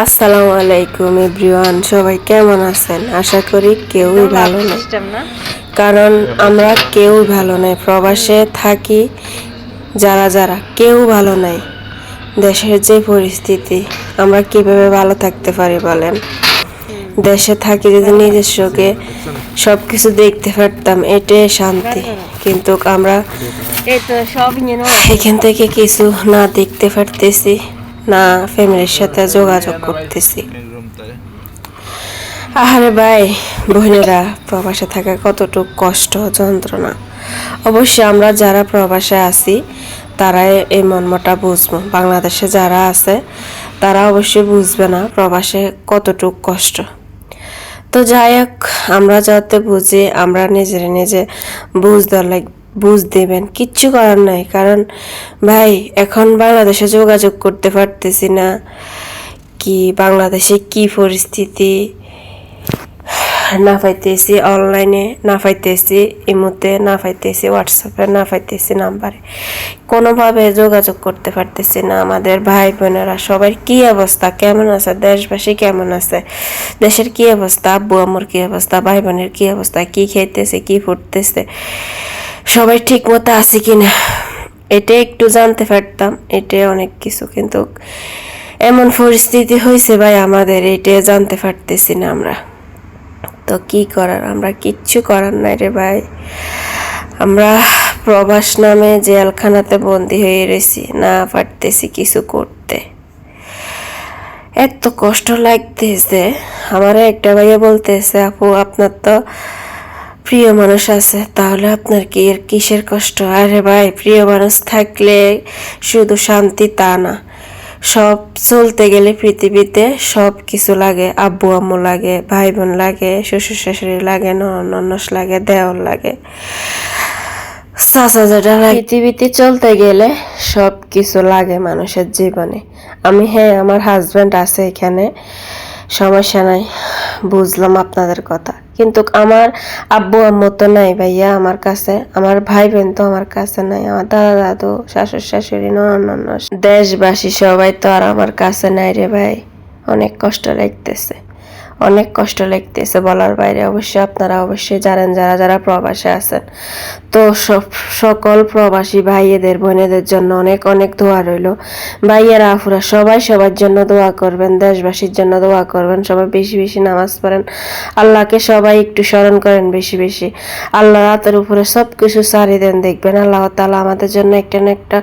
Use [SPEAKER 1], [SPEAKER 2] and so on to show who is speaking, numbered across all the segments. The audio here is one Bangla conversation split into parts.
[SPEAKER 1] আসসালামু আলাইকুম এভরিওয়ান সবাই কেমন আছেন? আশা করি কেউই ভালো নেই। কারণ আমরা কেউ ভালো নাই প্রবাসে থাকি যারা যারা কেউ ভালো নাই। দেশের যে পরিস্থিতি আমরা কীভাবে ভালো থাকতে পারি বলেন? দেশে থাকি যদি নিজস্বকে সব কিছু দেখতে পারতাম এটাই শান্তি। কিন্তু আমরা এখান থেকে কিছু না দেখতে পারতেছি। না, ফ্যামিলির সাথে যোগাযোগ করতেছি। আহারে ভাই, বোনেরা, প্রবাসে থাকা কতটুক কষ্ট, যন্ত্রণা। অবশ্যই আমরা যারা প্রবাসে আছি তারা এই মর্মটা বুঝব। বাংলাদেশে যারা আছে, তারা অবশ্যই বুঝবে না প্রবাসে কতটুক কষ্ট। তো যাই হোক, আমরা যাতে বুঝি, আমরা নিজের নিজে বুঝতে লাগ বুঝ দেবেন, কিচ্ছু করার নাই। কারণ, ভাই, এখন বাংলাদেশে যোগাযোগ করতে পারতেছি না। কি, বাংলাদেশে কি পরিস্থিতি? না পাইতেছি অনলাইনে না পাইতেছি ইমোতে, না পাইতেছি হোয়াটসঅ্যাপে না পাইতেছি নাম্বারে। কোনোভাবে যোগাযোগ করতে পারতেছি না আমাদের ভাই বোনেরা। সবার কি অবস্থা? কেমন আছে? দেশবাসী কেমন আছে? দেশের কি অবস্থা? আব্বু আম্মুর কি অবস্থা? ভাই বোনের কি অবস্থা? কি খেতেছে কি ফুটতেছে? সবাই ঠিক মতো আছে কিনা? এটা একটু জানতে পারতাম, এটা অনেক কিছু, কিন্তু এমন পরিস্থিতি হয়েছে ভাই আমাদের, এটা জানতে পারতেছি না আমরা। তো কি করার? আমরা কিচ্ছু করার নাই রে ভাই। আমরা প্রবাস নামে জেলখানাতে বন্দি হয়ে রয়েছি, না পারতেছি কিছু করতে। এত কষ্ট লাগতেছে। আমার একটা ভাইয়া বলতেছে, আপু, আপনার তো প্রিয় মানুষ আছে, তাহলে আপনার কি এর কিসের কষ্ট? আরে ভাই, প্রিয় মানুষ থাকলে শুধু শান্তি তা না। সব চলতে গেলে পৃথিবীতে সব কিছু লাগে, আব্বু আম্মু লাগে ভাই বোন লাগে, শ্বশুর শাশুড়ি লাগে ননস লাগে দেওয়ার লাগে। পৃথিবীতে চলতে গেলে সব কিছু লাগে মানুষের জীবনে। আমি হ্যাঁ আমার হাজব্যান্ড আছে এখানে, সমস্যা নাই, বুঝলাম আপনাদের কথা। কিন্তু আমার আব্বু আম্মু তো নাই ভাইয়া আমার কাছে। আমার ভাই বোন তো আমার কাছে নাই, আমার দাদা, দাদু, শাশুড়, শাশুড়ি অন্যান্য দেশবাসী সবাই তো আর আমার কাছে নাই রে ভাই। অনেক কষ্ট লাগতেছে। অনেক কষ্ট লাগতেছে বলার বাইরে। অবশ্যই আপনারা অবশ্যই জানেন যারা যারা প্রবাসে আছেন। তো সব, সকল প্রবাসী ভাইয়েদের, বোনেদের জন্য অনেক অনেক দোয়া রইল। ভাইয়েরা আফুরা সবাই সবার জন্য দোয়া করবেন, দেশবাসীর জন্য দোয়া করবেন। সবাই বেশি বেশি নামাজ পড়েন। আল্লাহকে সবাই একটু স্মরণ করেন বেশি বেশি। আল্লাহ রাতের উপরে সব কিছু সারি দেন দেখবেন। আল্লাহ তালা আমাদের জন্য একটা না একটা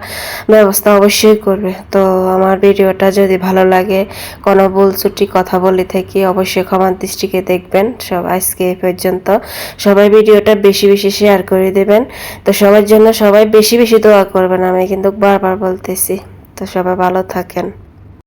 [SPEAKER 1] ব্যবস্থা অবশ্যই করবে। তো আমার ভিডিওটা যদি ভালো লাগে, কোনো ভুল কথা বলি থেকে, অবশ্যই ক্ষমা দৃষ্টিকে দেখবেন। সব আজকে এ পর্যন্ত। সবাই ভিডিওটা বেশি বেশি শেয়ার করে দেবেন। তো সবার জন্য সবাই বেশি বেশি দোয়া করবেন। আমি কিন্তু বারবার বলতেছি। তো সবাই ভালো থাকেন।